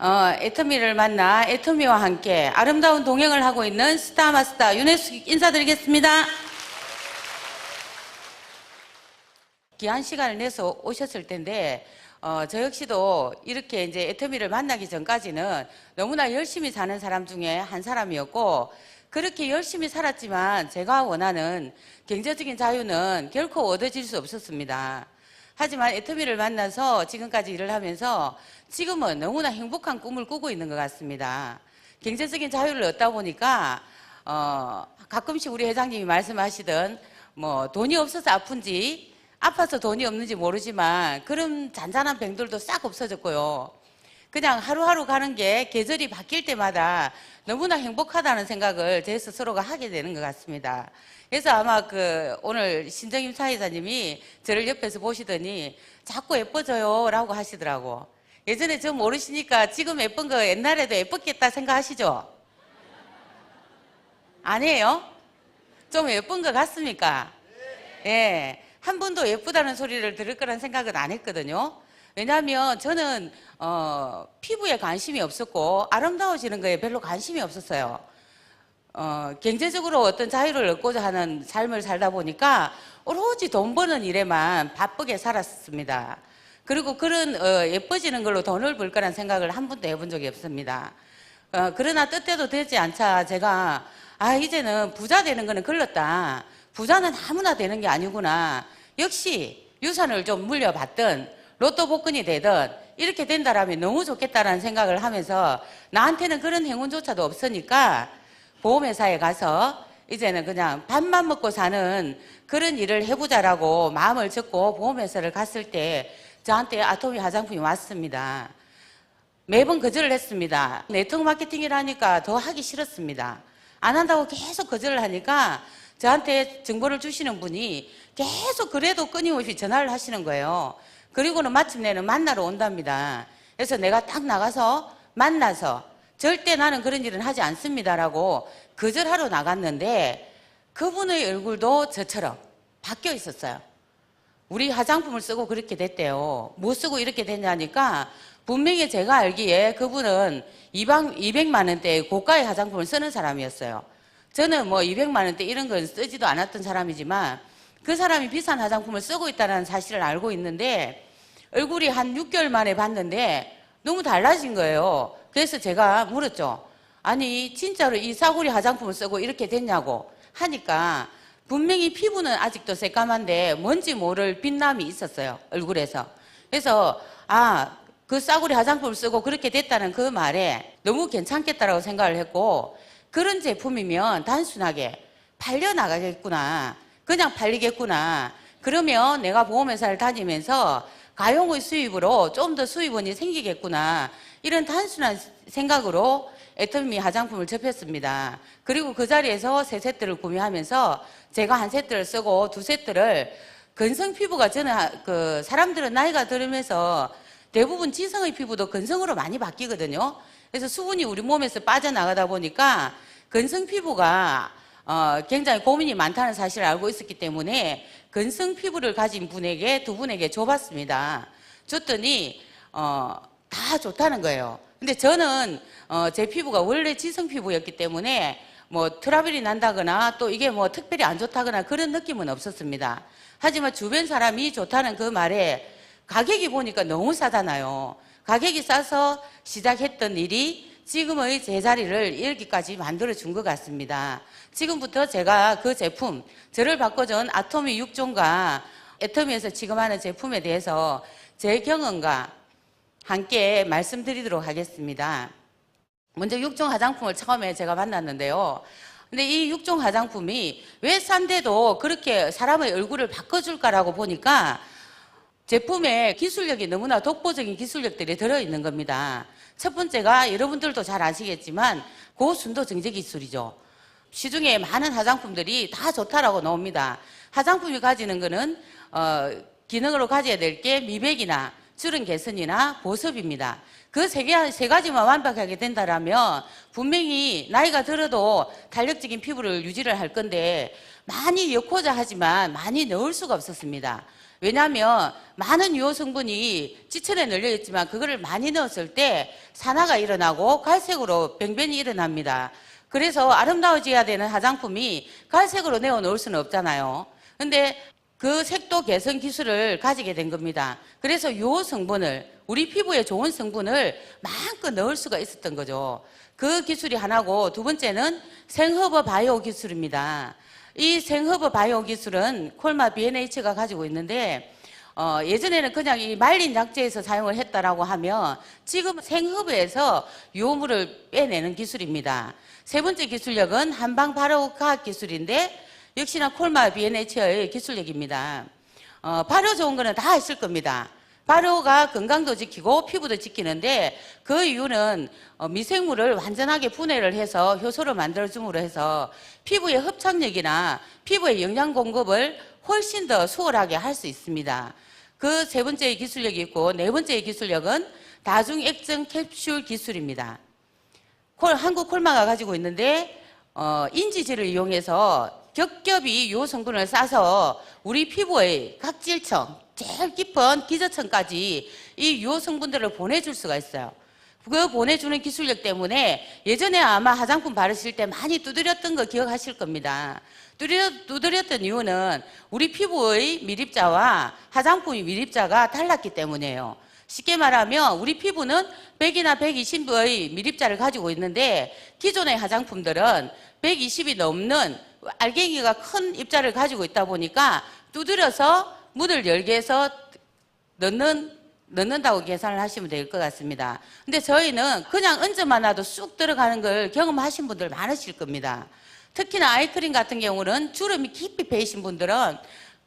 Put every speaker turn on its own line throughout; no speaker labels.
어, 애터미를 만나 애터미와 함께 아름다운 동행을 하고 있는 스타마스터 윤혜숙 인사드리겠습니다. 귀한 시간을 내서 오셨을 텐데 어, 저 역시도 이렇게 이제 애터미를 만나기 전까지는 너무나 열심히 사는 사람 중에 한 사람이었고 그렇게 열심히 살았지만 제가 원하는 경제적인 자유는 결코 얻어질 수 없었습니다. 하지만 애터미를 만나서 지금까지 일을 하면서 지금은 너무나 행복한 꿈을 꾸고 있는 것 같습니다. 경제적인 자유를 얻다 보니까 어, 가끔씩 우리 회장님이 말씀하시던 뭐 돈이 없어서 아픈지 아파서 돈이 없는지 모르지만 그런 잔잔한 병들도 싹 없어졌고요. 그냥 하루하루 가는 게 계절이 바뀔 때마다 너무나 행복하다는 생각을 제 스스로가 하게 되는 것 같습니다. 그래서 아마 그 오늘 신정임 사회자님이 저를 옆에서 보시더니 자꾸 예뻐져요 라고 하시더라고. 예전에 저 모르시니까 지금 예쁜 거 옛날에도 예뻤겠다 생각하시죠? 아니에요? 좀 예쁜 것 같습니까? 예. 한 번도 예쁘다는 소리를 들을 거란 생각은 안 했거든요. 왜냐하면 저는 어, 피부에 관심이 없었고 아름다워지는 거에 별로 관심이 없었어요. 어, 경제적으로 어떤 자유를 얻고자 하는 삶을 살다 보니까 오로지 돈 버는 일에만 바쁘게 살았습니다. 그리고 그런 어, 예뻐지는 걸로 돈을 벌 거란 생각을 한 번도 해본 적이 없습니다. 어, 그러나 뜻대로 되지 않자 제가 아 이제는 부자 되는 거는 글렀다. 부자는 아무나 되는 게 아니구나. 역시 유산을 좀 물려받든 로또 복권이 되든 이렇게 된다라면 너무 좋겠다라는 생각을 하면서 나한테는 그런 행운조차도 없으니까 보험회사에 가서 이제는 그냥 밥만 먹고 사는 그런 일을 해보자라고 마음을 접고 보험회사를 갔을 때 저한테 아토미 화장품이 왔습니다. 매번 거절을 했습니다. 네트워크 마케팅이라니까 더 하기 싫었습니다. 안 한다고 계속 거절을 하니까 저한테 정보를 주시는 분이 계속 그래도 끊임없이 전화를 하시는 거예요. 그리고는 마침내는 만나러 온답니다. 그래서 내가 딱 나가서 만나서 절대 나는 그런 일은 하지 않습니다라고 거절하러 나갔는데 그분의 얼굴도 저처럼 바뀌어 있었어요. 우리 화장품을 쓰고 그렇게 됐대요. 뭐 쓰고 이렇게 됐냐니까 분명히 제가 알기에 그분은 200만 원대의 고가의 화장품을 쓰는 사람이었어요. 저는 뭐 200만 원대 이런 건 쓰지도 않았던 사람이지만 그 사람이 비싼 화장품을 쓰고 있다는 사실을 알고 있는데 얼굴이 한 6개월 만에 봤는데 너무 달라진 거예요. 그래서 제가 물었죠. 아니 진짜로 이 싸구리 화장품을 쓰고 이렇게 됐냐고 하니까 분명히 피부는 아직도 새까만데 뭔지 모를 빛남이 있었어요. 얼굴에서. 그래서 아, 그 싸구리 화장품을 쓰고 그렇게 됐다는 그 말에 너무 괜찮겠다라고 생각을 했고 그런 제품이면 단순하게 팔려나가겠구나. 그냥 팔리겠구나. 그러면 내가 보험회사를 다니면서 가용의 수입으로 좀 더 수입원이 생기겠구나. 이런 단순한 생각으로 애터미 화장품을 접했습니다. 그리고 그 자리에서 세 세트를 구매하면서 제가 한 세트를 쓰고 두 세트를 건성 피부가 저는 하- 그 사람들은 나이가 들으면서 대부분 지성의 피부도 건성으로 많이 바뀌거든요. 그래서 수분이 우리 몸에서 빠져나가다 보니까 건성 피부가 어, 굉장히 고민이 많다는 사실을 알고 있었기 때문에 건성 피부를 가진 분에게 두 분에게 줘봤습니다. 줬더니 어, 다 좋다는 거예요. 근데 저는 어, 제 피부가 원래 지성 피부였기 때문에 뭐 트러블이 난다거나 또 이게 뭐 특별히 안 좋다거나 그런 느낌은 없었습니다. 하지만 주변 사람이 좋다는 그 말에 가격이 보니까 너무 싸잖아요. 가격이 싸서 시작했던 일이 지금의 제자리를 여기까지 만들어 준 것 같습니다. 지금부터 제가 그 제품, 저를 바꿔준 아토미 6종과 애터미에서 지금 하는 제품에 대해서 제 경험과 함께 말씀드리도록 하겠습니다. 먼저 6종 화장품을 처음에 제가 만났는데요. 근데 이 6종 화장품이 왜 싼데도 그렇게 사람의 얼굴을 바꿔줄까라고 보니까 제품에 기술력이 너무나 독보적인 기술력들이 들어있는 겁니다. 첫 번째가 여러분들도 잘 아시겠지만 고순도 정제 기술이죠. 시중에 많은 화장품들이 다 좋다라고 나옵니다. 화장품이 가지는 거는 어, 기능으로 가져야 될 게 미백이나 주름 개선이나 보습입니다. 그 세 개, 세 가지만 완벽하게 된다라면 분명히 나이가 들어도 탄력적인 피부를 유지를 할 건데 많이 넣고자 하지만 많이 넣을 수가 없었습니다. 왜냐하면 많은 유효 성분이 지천에 널려 있지만 그거를 많이 넣었을 때 산화가 일어나고 갈색으로 병변이 일어납니다. 그래서 아름다워져야 되는 화장품이 갈색으로 내어 놓을 수는 없잖아요. 근데 그 색도 개선 기술을 가지게 된 겁니다. 그래서 요 성분을 우리 피부에 좋은 성분을 마음껏 넣을 수가 있었던 거죠. 그 기술이 하나고 두 번째는 생허버 바이오 기술입니다. 이 생허버 바이오 기술은 콜마 BNH가 가지고 있는데 어, 예전에는 그냥 이 말린 약재에서 사용을 했다라고 하면 지금 생허브에서 요물을 빼내는 기술입니다. 세 번째 기술력은 한방 발효 과학 기술인데 역시나 콜마 BNH의 기술력입니다. 어, 발효 좋은 거는 다 있을 겁니다. 발효가 건강도 지키고 피부도 지키는데 그 이유는 어, 미생물을 완전하게 분해를 해서 효소를 만들어줌으로 해서 피부의 흡착력이나 피부의 영양 공급을 훨씬 더 수월하게 할 수 있습니다. 그 세 번째 기술력이 있고 네 번째 기술력은 다중액정 캡슐 기술입니다. 콜, 한국 콜마가 가지고 있는데 어, 인지질을 이용해서 겹겹이 요 성분을 싸서 우리 피부의 각질층, 제일 깊은 기저층까지 이요 성분들을 보내줄 수가 있어요. 그 보내주는 기술력 때문에 예전에 아마 화장품 바르실 때 많이 두드렸던 거 기억하실 겁니다. 두드려, 두드렸던 이유는 우리 피부의 미립자와 화장품의 미립자가 달랐기 때문이에요. 쉽게 말하면 우리 피부는 100이나 120의 미립자를 가지고 있는데 기존의 화장품들은 120이 넘는 알갱이가 큰 입자를 가지고 있다 보니까 두드려서 문을 열게 해서 넣는 넣는다고 계산을 하시면 될 것 같습니다. 근데 저희는 그냥 얹어만 놔도 쑥 들어가는 걸 경험하신 분들 많으실 겁니다. 특히나 아이크림 같은 경우는 주름이 깊이 배이신 분들은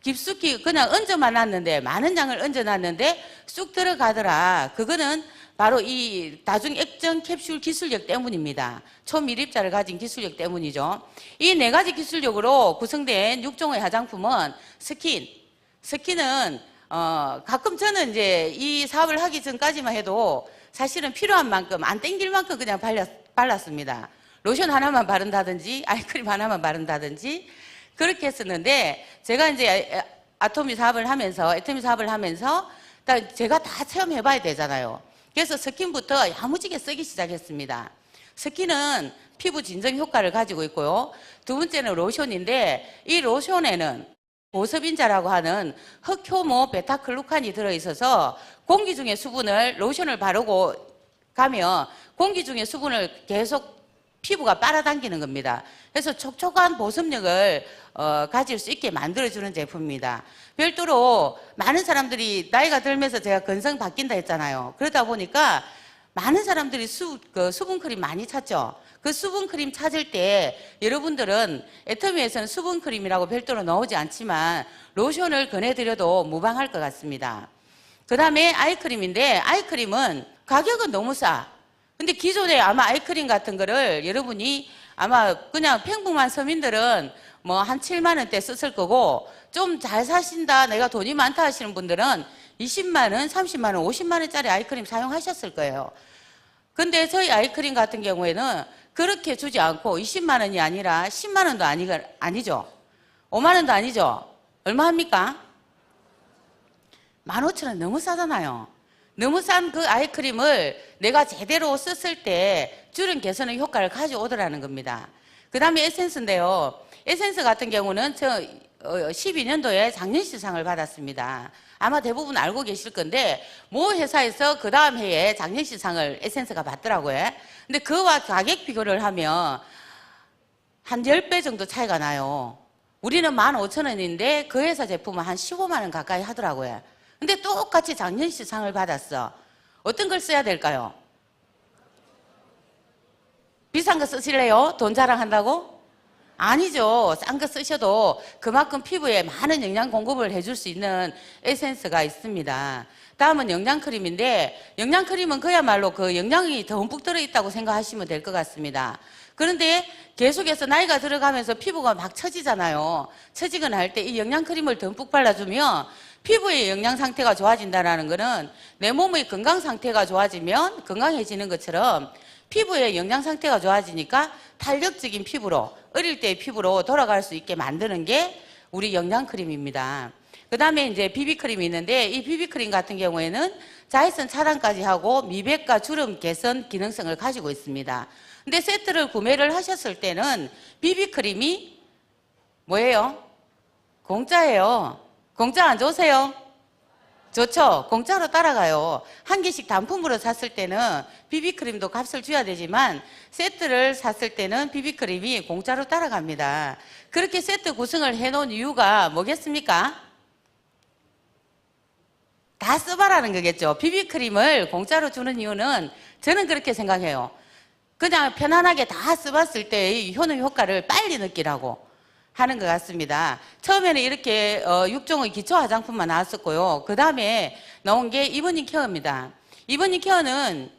깊숙이 그냥 얹어만 놨는데 많은 양을 얹어 놨는데 쑥 들어가더라. 그거는 바로 이 다중 액정 캡슐 기술력 때문입니다. 초미립자를 가진 기술력 때문이죠. 이 네 가지 기술력으로 구성된 6종의 화장품은 스킨. 스킨은 어, 가끔 저는 이제 이 사업을 하기 전까지만 해도 사실은 필요한 만큼 안 땡길 만큼 그냥 발랐, 발랐습니다. 로션 하나만 바른다든지 아이크림 하나만 바른다든지 그렇게 했었는데 제가 이제 아토미 사업을 하면서 애토미 사업을 하면서 딱 제가 다 체험해봐야 되잖아요. 그래서 스킨부터 야무지게 쓰기 시작했습니다. 스킨은 피부 진정 효과를 가지고 있고요. 두 번째는 로션인데 이 로션에는 보습인자라고 하는 흑효모 베타클루칸이 들어있어서 공기 중에 수분을 로션을 바르고 가면 공기 중에 수분을 계속 피부가 빨아당기는 겁니다. 그래서 촉촉한 보습력을 어, 가질 수 있게 만들어주는 제품입니다. 별도로 많은 사람들이 나이가 들면서 제가 건성 바뀐다 했잖아요. 그러다 보니까 많은 사람들이 수, 그 수분크림 많이 찾죠. 그 수분크림 찾을 때 여러분들은 애터미에서는 수분크림이라고 별도로 나오지 않지만 로션을 권해드려도 무방할 것 같습니다. 그 다음에 아이크림인데 아이크림은 가격은 너무 싸. 근데 기존에 아마 아이크림 같은 거를 여러분이 아마 그냥 평범한 서민들은 뭐 한 7만 원대 썼을 거고 좀 잘 사신다 내가 돈이 많다 하시는 분들은 20만 원, 30만 원, 50만 원짜리 아이크림 사용하셨을 거예요. 근데 저희 아이크림 같은 경우에는 그렇게 주지 않고 20만 원이 아니라 10만 원도 아니, 아니죠. 5만 원도 아니죠. 얼마 합니까? 15,000원 너무 싸잖아요. 너무 싼 그 아이크림을 내가 제대로 썼을 때 주름 개선의 효과를 가져오더라는 겁니다. 그 다음에 에센스인데요. 에센스 같은 경우는 저 12년도에 장년시상을 받았습니다. 아마 대부분 알고 계실 건데 모 회사에서 그 다음 해에 장년시상을 에센스가 받더라고요. 근데 그와 가격 비교를 하면 한 10배 정도 차이가 나요. 우리는 15,000원인데 그 회사 제품은 한 15만 원 가까이 하더라고요. 근데 똑같이 장년시상을 받았어. 어떤 걸 써야 될까요? 비싼 거 쓰실래요? 돈 자랑한다고? 아니죠. 싼 거 쓰셔도 그만큼 피부에 많은 영양 공급을 해줄 수 있는 에센스가 있습니다. 다음은 영양크림인데 영양크림은 그야말로 그 영양이 듬뿍 들어있다고 생각하시면 될 것 같습니다. 그런데 계속해서 나이가 들어가면서 피부가 막 처지잖아요. 처지거나 할 때 이 영양크림을 듬뿍 발라주면 피부의 영양 상태가 좋아진다는 것은 내 몸의 건강 상태가 좋아지면 건강해지는 것처럼 피부의 영양 상태가 좋아지니까 탄력적인 피부로 어릴 때의 피부로 돌아갈 수 있게 만드는 게 우리 영양 크림입니다. 그 다음에 이제 비비크림이 있는데 이 비비크림 같은 경우에는 자외선 차단까지 하고 미백과 주름 개선 기능성을 가지고 있습니다. 근데 세트를 구매를 하셨을 때는 비비크림이 뭐예요? 공짜예요. 공짜 안 좋으세요? 좋죠? 공짜로 따라가요. 한 개씩 단품으로 샀을 때는 비비크림도 값을 줘야 되지만 세트를 샀을 때는 비비크림이 공짜로 따라갑니다. 그렇게 세트 구성을 해놓은 이유가 뭐겠습니까? 다 써봐라는 거겠죠. 비비크림을 공짜로 주는 이유는 저는 그렇게 생각해요. 그냥 편안하게 다 써봤을 때의 효능 효과를 빨리 느끼라고 하는 것 같습니다. 처음에는 이렇게 어, 6종의 기초 화장품만 나왔었고요. 그 다음에 나온 게 이브닝 케어입니다. 이브닝 케어는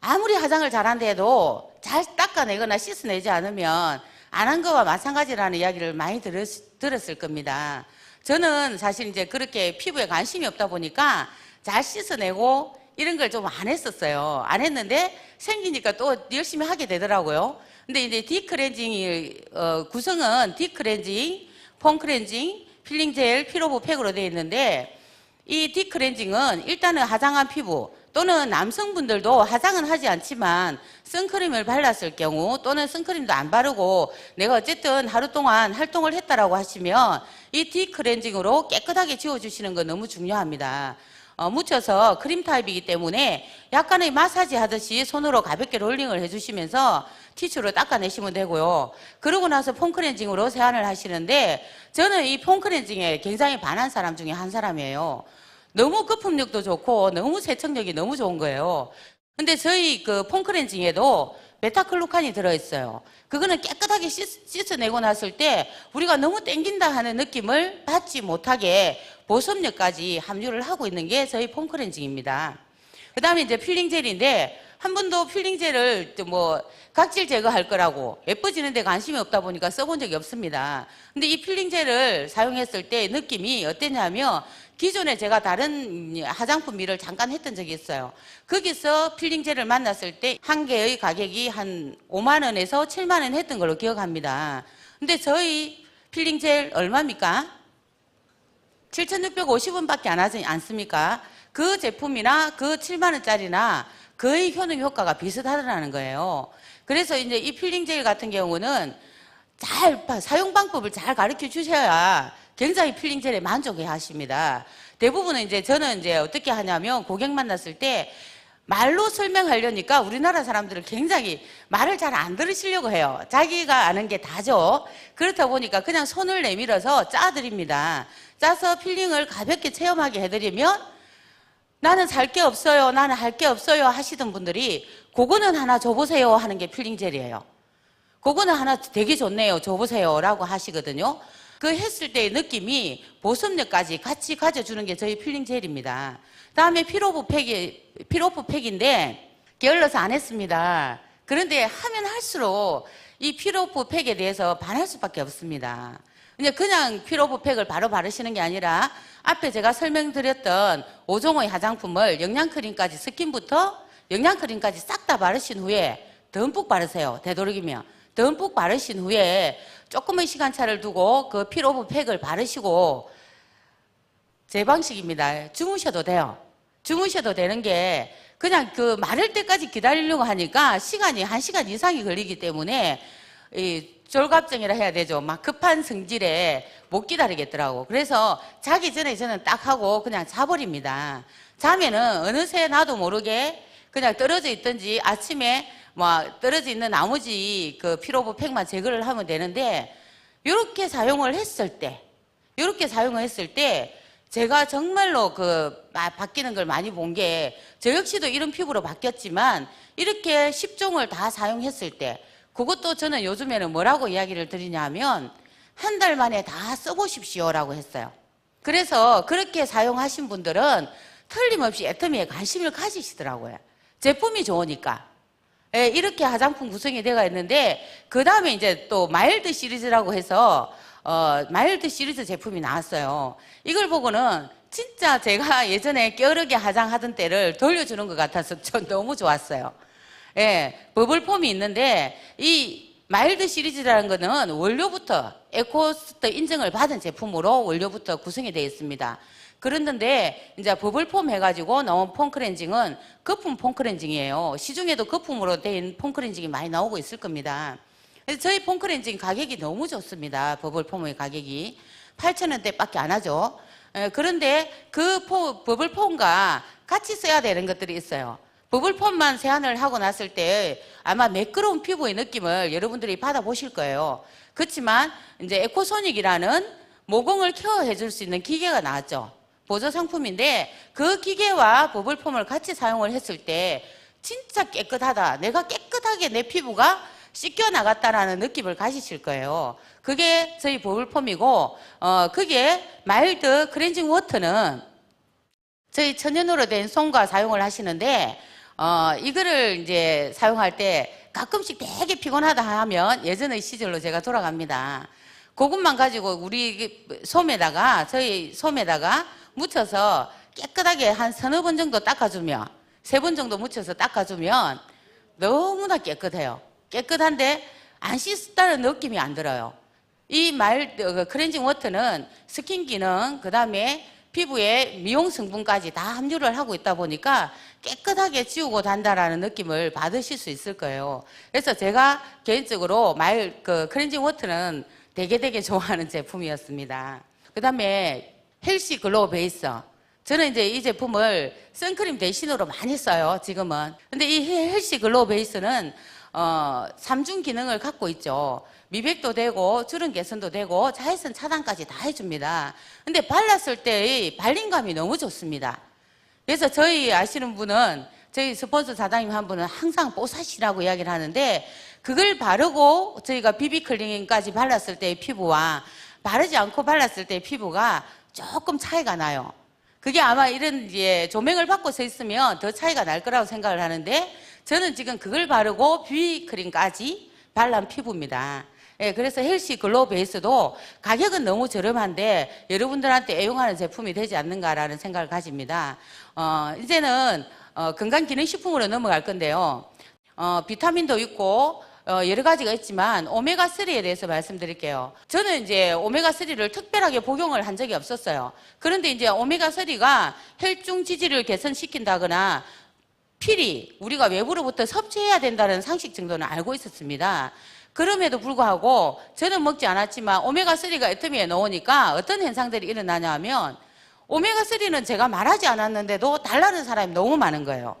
아무리 화장을 잘한다 해도 잘 닦아내거나 씻어내지 않으면 안 한 거와 마찬가지라는 이야기를 많이 들었, 들었을 겁니다. 저는 사실 이제 그렇게 피부에 관심이 없다 보니까 잘 씻어내고 이런 걸 좀 안 했었어요. 안 했는데 생기니까 또 열심히 하게 되더라고요. 근데 이제 디크렌징이 어, 구성은 디크렌징, 폼크렌징, 필링 젤, 피로보 팩으로 되어 있는데 이 디크렌징은 일단은 화장한 피부 또는 남성분들도 화장은 하지 않지만 선크림을 발랐을 경우 또는 선크림도 안 바르고 내가 어쨌든 하루 동안 활동을 했다라고 하시면 이 디크렌징으로 깨끗하게 지워주시는 건 너무 중요합니다. 어, 묻혀서 크림 타입이기 때문에 약간의 마사지 하듯이 손으로 가볍게 롤링을 해주시면서 티슈로 닦아내시면 되고요. 그러고 나서 폼크렌징으로 세안을 하시는데 저는 이 폼크렌징에 굉장히 반한 사람 중에 한 사람이에요. 너무 거품력도 좋고 너무 세척력이 너무 좋은 거예요. 근데 저희 그 폼크렌징에도 베타클로칸이 들어있어요. 그거는 깨끗하게 씻, 어내고 났을 때 우리가 너무 땡긴다 하는 느낌을 받지 못하게 보습력까지 함유를 하고 있는 게 저희 폼크렌징입니다. 그 다음에 이제 필링 젤인데 한 번도 필링 젤을 뭐 각질 제거할 거라고 예뻐지는데 관심이 없다 보니까 써본 적이 없습니다. 근데 이 필링 젤을 사용했을 때 느낌이 어땠냐면 기존에 제가 다른 화장품 일을 잠깐 했던 적이 있어요. 거기서 필링 젤을 만났을 때 한 개의 가격이 한 5만 원에서 7만 원 했던 걸로 기억합니다. 근데 저희 필링 젤 얼마입니까? 7,650원밖에 안 하지 않습니까? 그 제품이나 그 7만 원짜리나 거의 효능 효과가 비슷하다는 거예요. 그래서 이제 이 필링 젤 같은 경우는 잘 사용 방법을 잘 가르쳐 주셔야 굉장히 필링 젤에 만족해 하십니다. 대부분은 이제 저는 이제 어떻게 하냐면 고객 만났을 때 말로 설명하려니까 우리나라 사람들은 굉장히 말을 잘 안 들으시려고 해요. 자기가 아는 게 다죠. 그렇다 보니까 그냥 손을 내밀어서 짜드립니다. 짜서 필링을 가볍게 체험하게 해드리면 나는 살 게 없어요. 나는 할 게 없어요. 하시던 분들이 그거는 하나 줘보세요. 하는 게 필링 젤이에요. 그거는 하나 되게 좋네요. 줘보세요. 라고 하시거든요. 그 했을 때의 느낌이 보습력까지 같이 가져주는 게 저희 필링 젤입니다. 다음에 피로부 팩이, 피로프 팩인데 게을러서 안 했습니다. 그런데 하면 할수록 이 피로프 팩에 대해서 반할 수밖에 없습니다. 그냥 피로프 팩을 바로 바르시는 게 아니라 앞에 제가 설명드렸던 5종의 화장품을 영양크림까지 스킨부터 영양크림까지 싹 다 바르신 후에 듬뿍 바르세요. 되도록이면. 듬뿍 바르신 후에 조금의 시간차를 두고 그 필오브 팩을 바르시고 제 방식입니다. 주무셔도 돼요. 주무셔도 되는 게 그냥 그 마를 때까지 기다리려고 하니까 시간이 한 시간 이상이 걸리기 때문에 이 졸갑증이라 해야 되죠. 막 급한 성질에 못 기다리겠더라고. 그래서 자기 전에 저는 딱 하고 그냥 자버립니다. 자면은 어느새 나도 모르게 그냥 떨어져 있든지 아침에 뭐 떨어져 있는 나머지 그 피로부 팩만 제거를 하면 되는데 이렇게 사용을 했을 때 이렇게 사용을 했을 때 제가 정말로 그 바뀌는 걸 많이 본 게 저 역시도 이런 피부로 바뀌었지만 이렇게 10종을 다 사용했을 때 그것도 저는 요즘에는 뭐라고 이야기를 드리냐면 한 달 만에 다 써보십시오라고 했어요. 그래서 그렇게 사용하신 분들은 틀림없이 애터미에 관심을 가지시더라고요. 제품이 좋으니까. 예, 이렇게 화장품 구성이 되어 있는데 그 다음에 이제 또 마일드 시리즈라고 해서 어, 마일드 시리즈 제품이 나왔어요. 이걸 보고는 진짜 제가 예전에 껴르게 화장하던 때를 돌려주는 것 같아서 전 너무 좋았어요. 예, 버블폼이 있는데 이 마일드 시리즈라는 거는 원료부터 에코스트 인증을 받은 제품으로 원료부터 구성이 되어 있습니다. 그랬는데 이제 버블폼 해가지고 나온 폼 클렌징은 거품 폼 클렌징이에요. 시중에도 거품으로 된폼 클렌징이 많이 나오고 있을 겁니다. 그래서 저희 폼 클렌징 가격이 너무 좋습니다. 버블폼의 가격이 8,000원대밖에 안 하죠. 에, 그런데 그 포- 버블폼과 같이 써야 되는 것들이 있어요. 버블폼만 세안을 하고 났을 때 아마 매끄러운 피부의 느낌을 여러분들이 받아보실 거예요. 그렇지만 이제 에코소닉이라는 모공을 케어해 줄 수 있는 기계가 나왔죠. 보조 상품인데 그 기계와 버블폼을 같이 사용을 했을 때 진짜 깨끗하다. 내가 깨끗하게 내 피부가 씻겨 나갔다라는 느낌을 가지실 거예요. 그게 저희 버블폼이고 어 그게 마일드 클렌징 워터는 저희 천연으로 된 솜과 사용을 하시는데 어 이거를 이제 사용할 때 가끔씩 되게 피곤하다 하면 예전의 시절로 제가 돌아갑니다. 그것만 가지고 우리 솜에다가 저희 솜에다가 묻혀서 깨끗하게 한 서너 번 정도 닦아주면 세 번 정도 묻혀서 닦아주면 너무나 깨끗해요. 깨끗한데 안 씻었다는 느낌이 안 들어요. 이 말, 어, 클렌징 워터는 스킨 기능, 그 다음에 피부에 미용 성분까지 다 함유를 하고 있다 보니까 깨끗하게 지우고 단다라는 느낌을 받으실 수 있을 거예요. 그래서 제가 개인적으로 말, 그 클렌징 워터는 되게 되게 좋아하는 제품이었습니다. 그 다음에 헬시 글로우 베이스. 저는 이제 이 제품을 선크림 대신으로 많이 써요, 지금은. 근데 이 헬시 글로우 베이스는 어, 삼중 기능을 갖고 있죠. 미백도 되고 주름 개선도 되고 자외선 차단까지 다 해줍니다. 근데 발랐을 때의 발림감이 너무 좋습니다. 그래서 저희 아시는 분은 저희 스폰서 사장님 한 분은 항상 뽀사시라고 이야기를 하는데 그걸 바르고 저희가 비비클링까지 발랐을 때의 피부와 바르지 않고 발랐을 때의 피부가 조금 차이가 나요. 그게 아마 이런 이제 조명을 받고 서 있으면 더 차이가 날 거라고 생각을 하는데 저는 지금 그걸 바르고 비비크림까지 발란 피부입니다. 예, 그래서 헬시 글로우 베이스도 가격은 너무 저렴한데 여러분들한테 애용하는 제품이 되지 않는가라는 생각을 가집니다. 어, 이제는 어, 건강기능식품으로 넘어갈 건데요. 어, 비타민도 있고 어, 여러 가지가 있지만 오메가3에 대해서 말씀드릴게요. 저는 이제 오메가3를 특별하게 복용을 한 적이 없었어요. 그런데 이제 오메가3가 혈중 지질을 개선시킨다거나 필히 우리가 외부로부터 섭취해야 된다는 상식 정도는 알고 있었습니다. 그럼에도 불구하고 저는 먹지 않았지만 오메가3가 애터미에 넣으니까 어떤 현상들이 일어나냐 하면 오메가3는 제가 말하지 않았는데도 달라는 사람이 너무 많은 거예요.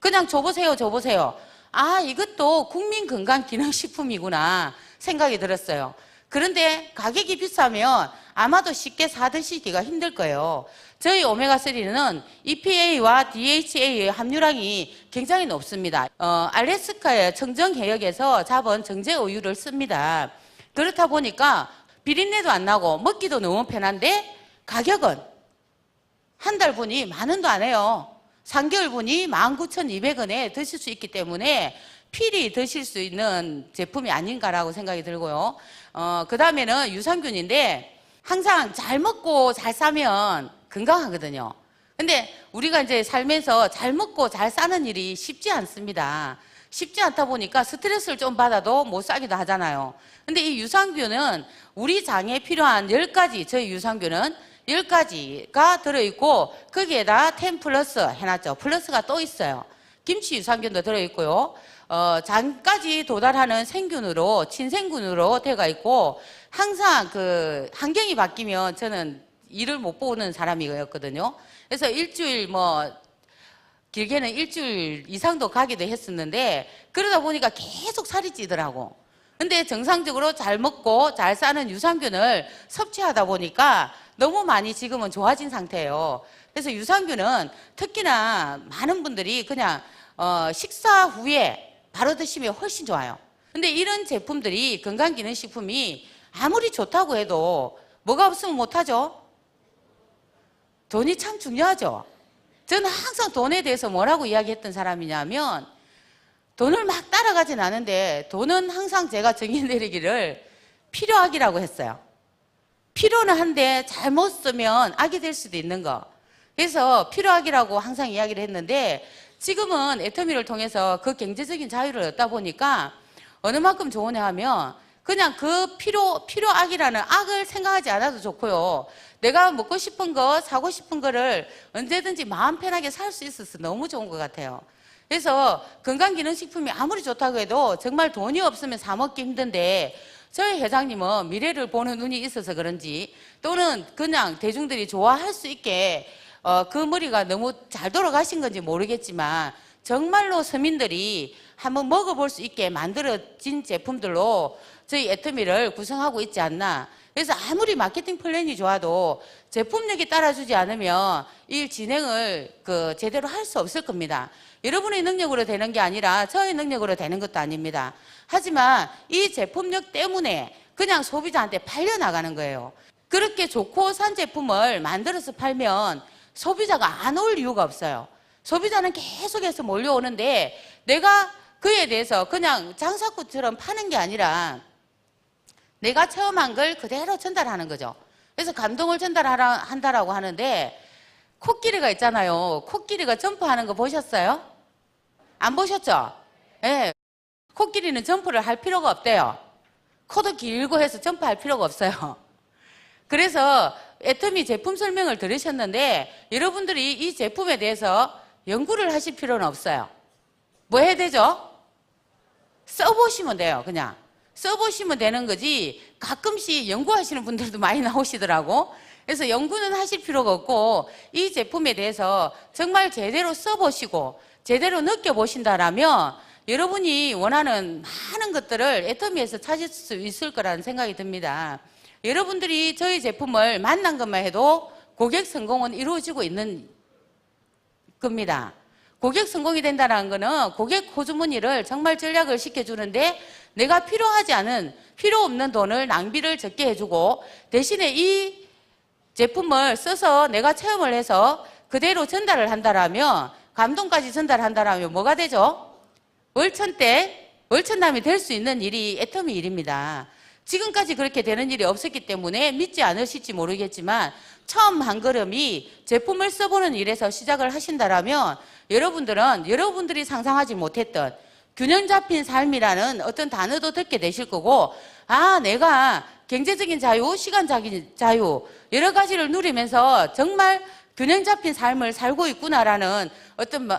그냥 줘보세요, 줘보세요. 아, 이것도 국민건강기능식품이구나 생각이 들었어요. 그런데 가격이 비싸면 아마도 쉽게 사드시기가 힘들 거예요. 저희 오메가3는 EPA와 DHA의 함유량이 굉장히 높습니다. 어, 알래스카의 청정 해역에서 잡은 정제 우유를 씁니다. 그렇다 보니까 비린내도 안 나고 먹기도 너무 편한데 가격은 한 달 분이 만 원도 안 해요. 3개월 분이 19,200원에 드실 수 있기 때문에 필히 드실 수 있는 제품이 아닌가라고 생각이 들고요. 어, 그 다음에는 유산균인데 항상 잘 먹고 잘 싸면 건강하거든요. 근데 우리가 이제 살면서 잘 먹고 잘 싸는 일이 쉽지 않습니다. 쉽지 않다 보니까 스트레스를 좀 받아도 못 싸기도 하잖아요. 근데 이 유산균은 우리 장에 필요한 10가지, 저희 유산균은 10가지가 들어있고 거기에다 10 플러스 해놨죠. 플러스가 또 있어요. 김치 유산균도 들어있고요. 어, 장까지 도달하는 생균으로, 친생균으로 되어 있고 항상 그 환경이 바뀌면 저는 일을 못 보는 사람이었거든요. 그래서 일주일 뭐 길게는 일주일 이상도 가기도 했었는데 그러다 보니까 계속 살이 찌더라고. 근데 정상적으로 잘 먹고 잘 싸는 유산균을 섭취하다 보니까 너무 많이 지금은 좋아진 상태예요. 그래서 유산균은 특히나 많은 분들이 그냥 어, 식사 후에 바로 드시면 훨씬 좋아요. 근데 이런 제품들이 건강기능식품이 아무리 좋다고 해도 뭐가 없으면 못하죠? 돈이 참 중요하죠. 저는 항상 돈에 대해서 뭐라고 이야기했던 사람이냐면 돈을 막 따라가진 않은데 돈은 항상 제가 정의 내리기를 필요하기라고 했어요. 필요는 한데 잘못 쓰면 악이 될 수도 있는 거. 그래서 필요악이라고 항상 이야기를 했는데 지금은 애터미를 통해서 그 경제적인 자유를 얻다 보니까 어느 만큼 좋으냐 하면 그냥 그 필요, 필요악이라는 악을 생각하지 않아도 좋고요. 내가 먹고 싶은 거, 사고 싶은 거를 언제든지 마음 편하게 살 수 있어서 너무 좋은 것 같아요. 그래서 건강기능식품이 아무리 좋다고 해도 정말 돈이 없으면 사먹기 힘든데 저희 회장님은 미래를 보는 눈이 있어서 그런지 또는 그냥 대중들이 좋아할 수 있게 어, 그 머리가 너무 잘 돌아가신 건지 모르겠지만 정말로 서민들이 한번 먹어볼 수 있게 만들어진 제품들로 저희 애터미를 구성하고 있지 않나. 그래서 아무리 마케팅 플랜이 좋아도 제품력이 따라주지 않으면 일 진행을 그 제대로 할 수 없을 겁니다. 여러분의 능력으로 되는 게 아니라 저의 능력으로 되는 것도 아닙니다. 하지만 이 제품력 때문에 그냥 소비자한테 팔려 나가는 거예요. 그렇게 좋고 산 제품을 만들어서 팔면 소비자가 안 올 이유가 없어요. 소비자는 계속해서 몰려오는데 내가 그에 대해서 그냥 장사꾼처럼 파는 게 아니라 내가 체험한 걸 그대로 전달하는 거죠. 그래서 감동을 전달한다라고 하는데 코끼리가 있잖아요. 코끼리가 점프하는 거 보셨어요? 안 보셨죠? 예. 네. 코끼리는 점프를 할 필요가 없대요. 코도 길고 해서 점프할 필요가 없어요. 그래서 애터미 제품 설명을 들으셨는데 여러분들이 이 제품에 대해서 연구를 하실 필요는 없어요. 뭐 해야 되죠? 써보시면 돼요, 그냥. 써보시면 되는 거지 가끔씩 연구하시는 분들도 많이 나오시더라고. 그래서 연구는 하실 필요가 없고 이 제품에 대해서 정말 제대로 써보시고 제대로 느껴보신다라면 여러분이 원하는 많은 것들을 애터미에서 찾을 수 있을 거라는 생각이 듭니다. 여러분들이 저희 제품을 만난 것만 해도 고객 성공은 이루어지고 있는 겁니다. 고객 성공이 된다는 거는 고객 호주머니를 정말 전략을 시켜주는데 내가 필요하지 않은 필요 없는 돈을 낭비를 적게 해주고 대신에 이 제품을 써서 내가 체험을 해서 그대로 전달을 한다라면 감동까지 전달한다라면 뭐가 되죠? 월천 때 월천남이 될 수 있는 일이 애터미 일입니다. 지금까지 그렇게 되는 일이 없었기 때문에 믿지 않으실지 모르겠지만 처음 한 걸음이 제품을 써보는 일에서 시작을 하신다라면 여러분들은 여러분들이 상상하지 못했던 균형 잡힌 삶이라는 어떤 단어도 듣게 되실 거고 아 내가 경제적인 자유, 시간적인 자유 여러 가지를 누리면서 정말 균형 잡힌 삶을 살고 있구나라는 어떤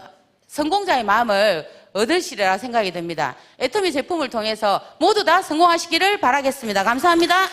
성공자의 마음을 얻으시리라 생각이 듭니다. 애터미 제품을 통해서 모두 다 성공하시기를 바라겠습니다. 감사합니다.